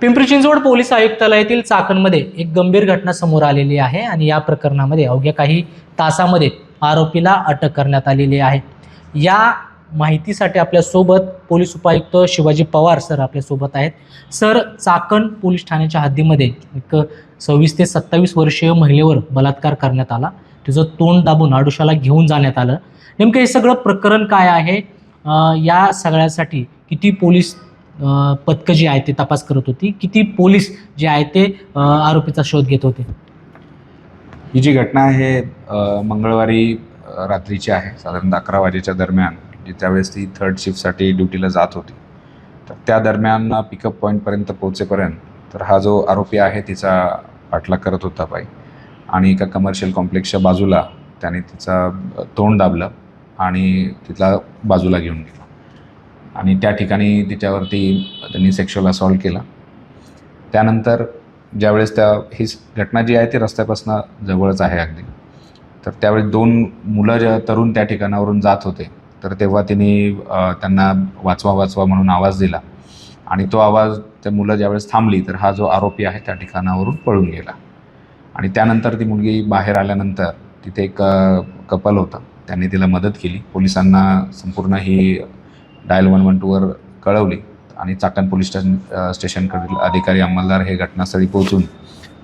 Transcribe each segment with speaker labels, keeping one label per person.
Speaker 1: Pimpri Chinchwad police आयुक्तालयातील चाकणमध्ये एक गंभीर घटना समोर आलेली आहे आणि या प्रकरणामध्ये अवघ्या काही तासामध्ये आरोपीला अटक करण्यात आलेली आहे. या माहितीसाठी आपल्यासोबत पोलीस उपायुक्त शिवाजी पवार सर आपल्यासोबत आहेत. सर चाकण पोलीस ठाण्याच्या हद्दीमध्ये एक सव्वीस ते सत्तावीस वर्षीय महिलेवर बलात्कार करण्यात आला. तिचं तोंड दाबून आडुशाला घेऊन जाण्यात आलं. नेमकं हे सगळं प्रकरण काय आहे? या सगळ्यासाठी किती पोलीस पथकं जी आहे ते तपास करत होती. किती पोलीस जे आहे ते आरोपीचा शोध घेत होते?
Speaker 2: ही जी घटना आहे मंगळवारी रात्रीची आहे साधारणतः अकरा वाजेच्या दरम्यान जी त्यावेळेस ती थर्ड शिफ्टसाठी ड्युटीला जात होती. तर त्या दरम्यान पिकअप पॉईंटपर्यंत पोहोचेपर्यंत तर हा जो आरोपी आहे तिचा पाठलाग करत होता बाई. आणि एका कमर्शियल कॉम्प्लेक्सच्या बाजूला त्याने तिचा तोंड दाबलं आणि तिथला बाजूला घेऊन गेला. आणि त्या ठिकाणी तिच्यावरती त्यांनी सेक्शुअल असॉल्ट केला. त्यानंतर ज्यावेळेस त्या ही घटना जी आहे ती रस्त्यापासून जवळच आहे अगदी. तर त्यावेळी दोन मुलं ज्या तरुण त्या ठिकाणावरून जात होते. तर तेव्हा तिने त्यांना वाचवा वाचवा म्हणून आवाज दिला. आणि तो आवाज त्या मुलं ज्यावेळेस थांबली तर हा जो आरोपी आहे त्या ठिकाणावरून पळून गेला. आणि त्यानंतर ती मुलगी बाहेर आल्यानंतर तिथे एक कपल होता. त्यांनी तिला मदत केली. पोलिसांना संपूर्ण ही डायल वन वन टूवर कळवली आणि चाकण पोलीस स्टेशन स्टेशनकडील अधिकारी अंमलदार हे घटनास्थळी पोहोचून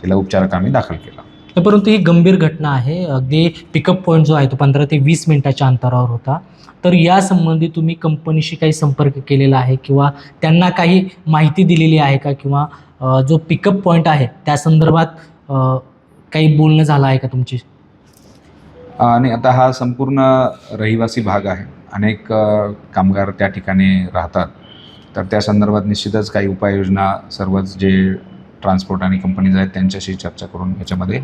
Speaker 2: तिला उपचाराकामी दाखल केला.
Speaker 1: परंतु ही गंभीर घटना आहे. अगदी पिकअप पॉईंट जो आहे तो पंधरा ते वीस मिनिटाच्या अंतरावर होता. तर या संबंधी तुम्ही कंपनीशी काही संपर्क केलेला आहे किंवा त्यांना काही माहिती दिलेली आहे का? किंवा जो पिकअप पॉईंट आहे त्या संदर्भात काही बोलणं झालं आहे का तुमची?
Speaker 2: आणि आता हा संपूर्ण रहिवासी भाग आहे. अनेक कामगार त्या ठिकाणी राहतात. तर त्या संदर्भात निश्चितच काही उपाययोजना सर्वच जे ट्रान्सपोर्ट आणि कंपनीज आहेत त्यांच्याशी चर्चा करून याच्यामध्ये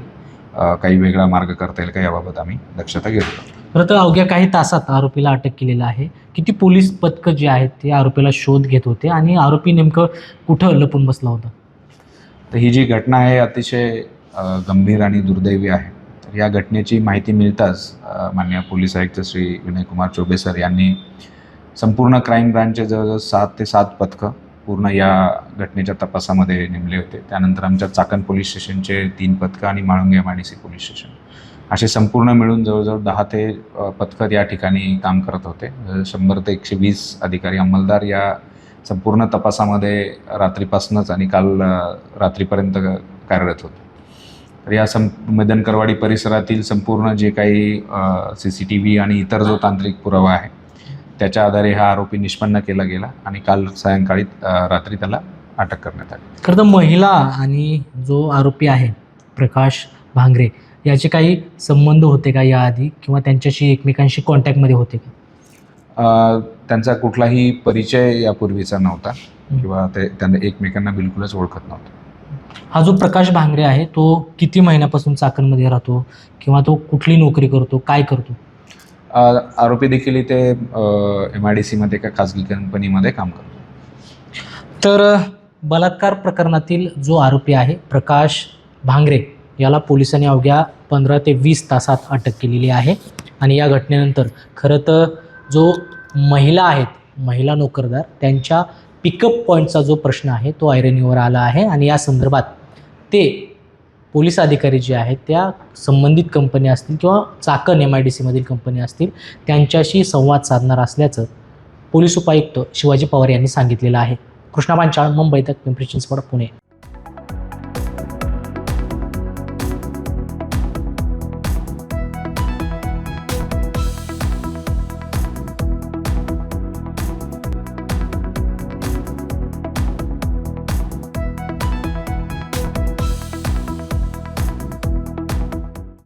Speaker 2: अ, काही वेगळा मार्ग करता येईल का याबाबत आम्ही दक्षता घेतो
Speaker 1: खरं तर अवघ्या काही तासात आरोपीला अटक केलेलं आहे. किती पोलीस पथकं जे आहेत ते आरोपीला शोध घेत होते आणि आरोपी नेमकं कुठं लपून बसला होता?
Speaker 2: तर ही जी घटना आहे अतिशय गंभीर आणि दुर्दैवी आहे. या घटनेची माहिती मिळताच मान्य पोलीस आयुक्त श्री विनयकुमार चोबे सर यांनी संपूर्ण क्राईम ब्रांचचे जवळजवळ सात ते सात पथकं पूर्ण या घटनेच्या तपासामध्ये नेमले होते. त्यानंतर आमच्या चाकण पोलीस स्टेशनचे तीन पथकं आणि Malunge M I D C police station. असे संपूर्ण मिळून जवळजवळ दहा ते पथकं या ठिकाणी काम करत होते. शंभर ते एकशे वीस अधिकारी अंमलदार या संपूर्ण तपासामध्ये रात्रीपासूनच आणि काल रात्रीपर्यंत कार्यरत होते. तर या सं मदनकरवाडी परिसरातील संपूर्ण जे काही सी सी टी व्ही आणि इतर जो तांत्रिक पुरावा आहे त्याच्या आधारे हा आरोपी निष्पन्न केला गेला आणि काल सायंकाळी रात्री त्याला अटक करण्यात आली.
Speaker 1: खरं तर महिला आणि जो आरोपी आहे प्रकाश भांगरे याचे काही संबंध होते का याआधी किंवा त्यांच्याशी एकमेकांशी कॉन्टॅक्टमध्ये होते का?
Speaker 2: त्यांचा कुठलाही परिचय यापूर्वीचा नव्हता किंवा ते त्यांना एकमेकांना बिलकुलच ओळखत नव्हतं.
Speaker 1: हा जो प्रकाश भांगरे आहे तो किती महिन्यापासून चाकणमध्ये राहतो किंवा तो कुठली नोकरी करतो काय करतो?
Speaker 2: आरोपी देखील इथे एम आय डी सीमध्ये एका खाजगी कंपनीमध्ये काम करतो.
Speaker 1: तर बलात्कार प्रकरणातील जो आरोपी आहे प्रकाश भांगरे याला पोलिसांनी अवघ्या पंधरा ते वीस तासात अटक केलेली आहे. आणि या घटनेनंतर खरं तर जो महिला आहेत महिला नोकरदार त्यांच्या पिकअप पॉईंटचा जो प्रश्न आहे तो ऐरणीवर आला आहे आणि या संदर्भात ते पोलीस अधिकारी जे आहेत त्या संबंधित कंपन्या असतील किंवा चाकण एम आय डी सीमधील कंपन्या असतील त्यांच्याशी संवाद साधणार असल्याचं पोलीस उपायुक्त शिवाजी पवार यांनी सांगितलेलं आहे. कृष्णा पांचाळ मुंबई तक पिंपरी चिंचवड पुणे.